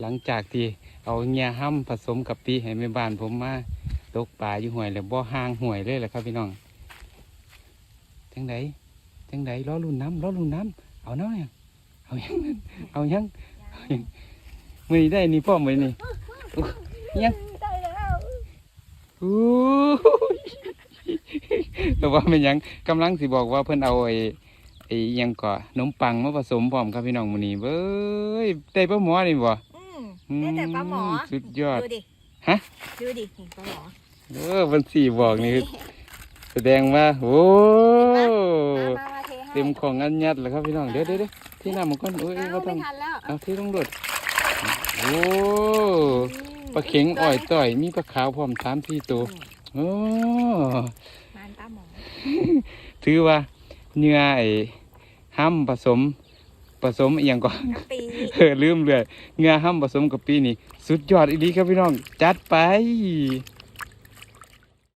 หลังจากที่เอาเงียห้ำผสมกับปีให้แม่บ้านผมมาตกปลาอยู่ห่วยแล้วบ่ห่างห่วยเลยแหละครับพี่น้องจังไดจังไดล้อลุ่นน้ำล้อลุ่นน้ำเอาเนาะเนี่ยเอายังเอายังเอายังมือนี้ได้นี่พ่อมือนี้อุ๊ยยังได้แล้วอู้ยแต่ว่าเป็นหยังกำลังสิบอกว่าเพิ่นเอาไอ้ไอ้หยังก่อขนมปังมาผสมพร้อมครับพี่น้องมื้อนี้เบ้ยได้ปลาหมอนี่บ่อืม ได้แต่ปลาหมอ สุดยอด ดูดิ ฮะ ดูดิเห็นปลาหมอเออมันสี่บอกนี่แสดงว่าโอ้มามามาเทให้เต็มของอันยัดแล้วครับพี่น้องเดี๋ยวเดี๋ยวเดี๋ยวที่น้ำมันก่อนโอ้ยอ้าวก็ต้องไม่ทันแล้วเอาที่ต้องรดโอ้ปลาเข็งอ่อยต่อยมีปลาขาวพร้อมสามสี่ตัวโอ้มันปลาหมอถือว่าเนื้อไอ้ห้ำผสม ผสมอหย่างก่อนน้ำปีเออลืมเลยเนื้อห้ำผสมกับปีนี่สุดยอดอีดีครับพี่น้อง จัดไป